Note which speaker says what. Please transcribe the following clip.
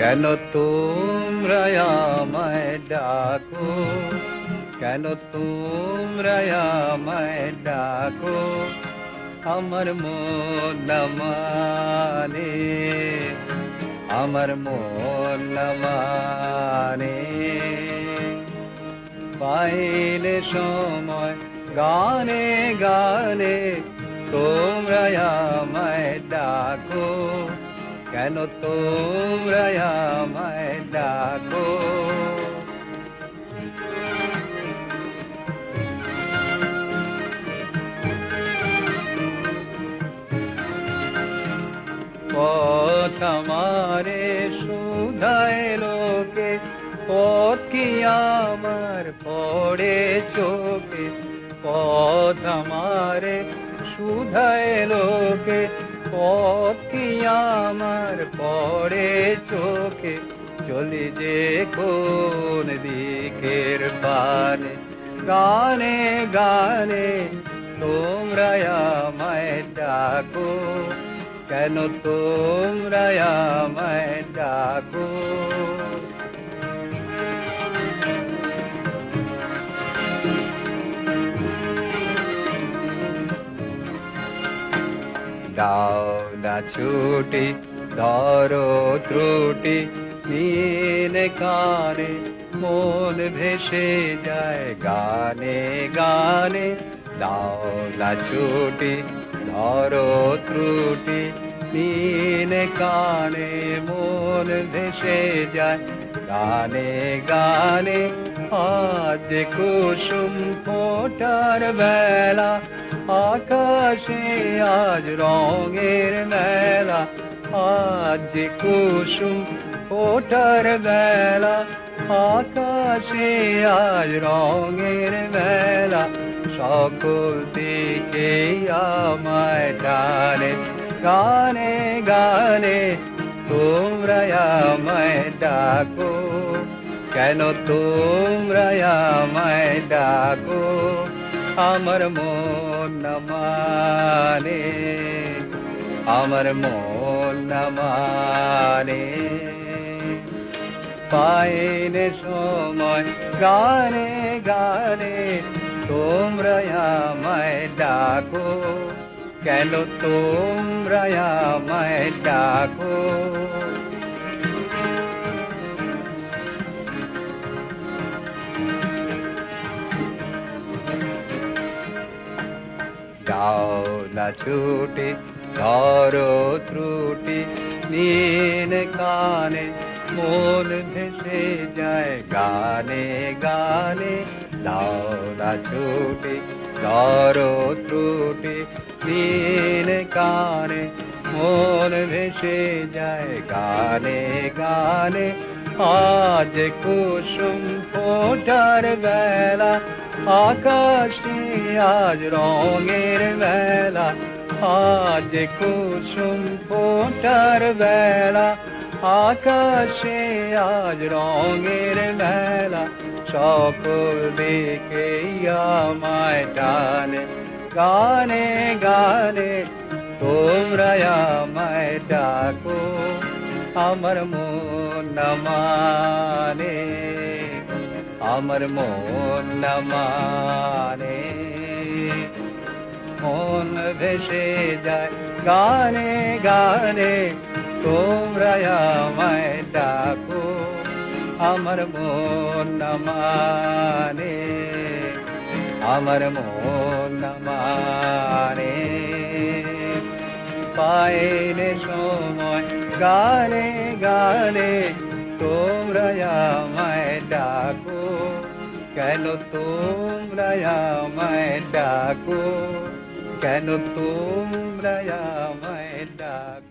Speaker 1: কেন তোমরা আমায় ডাকো? কেন তোমরা আমায় ডাকো? আমার মন মানে আমার মন মানে। পাইলে সময় গানে গানে তোমরা আমায় ডাকো। কেন তোমরা আমায় ডাকো? পথ আমারে সুধায় লোকে, পথ কি আমার পড়ে চোখে? পথ আমারে সুধায় লোকে আমার পড়ে চোখে। চলে যে কোন দিকের পানে। গানে গানে তোমরা আমায় ডাকো। কেন তোমরা আমায় ডাকো? দাও না ছুটি, ধরো ত্রুটি। নীল কানে মন ভেসে যায় গানে গানে। দাও না ছুটি, ধরো ত্রুটি। নীল কানে মন ভেসে যায় গানে গানে। আজ কুসুম ফোটার বেলা আকাশে আজ রঙের মেলা, আজ কুসুম ফোটার বেলা। আকাশে আজ রঙের মেলা, সকল দিকে আমায় টানে গানে গানে, তোমরা আমায় ডাকো। কেন তোমরা আমায় ডাকো? আমার মন মানে আমার মন মানে। পাইনে সময় গানে গানে তোমরা আমায় ডাকো, কেন তোমরা আমায় ডাকো? ছুটি, ধরো ত্রুটি, নীল কানে মন ভেসে যায় গানে গানে। দাওরা ছুটি, ধরো ত্রুটি, নীল কানে মন ভেসে যায় গানে গানে। আজ কুসুম ফোটার বেলা, আকাশে আজ রঙের বেলা আজ কুসুম ফোটার বেলা, আকাশে আজ রঙের বেলা সকল দিকে আমায় টানে গানে গানে তোমরা আমায় ডাকো। আমার মন না মানে আমার মন না মানে ভেসে যায় গানে গানে তোমরা আমায় ডাকো আমার মন না মানে আমার মন না পাইনে সময়, গানে গানে তোমরা আমায় ডাকো। কেন তোমরা আমায় ডাকো? কেন তোমরা আমায় ডাকো?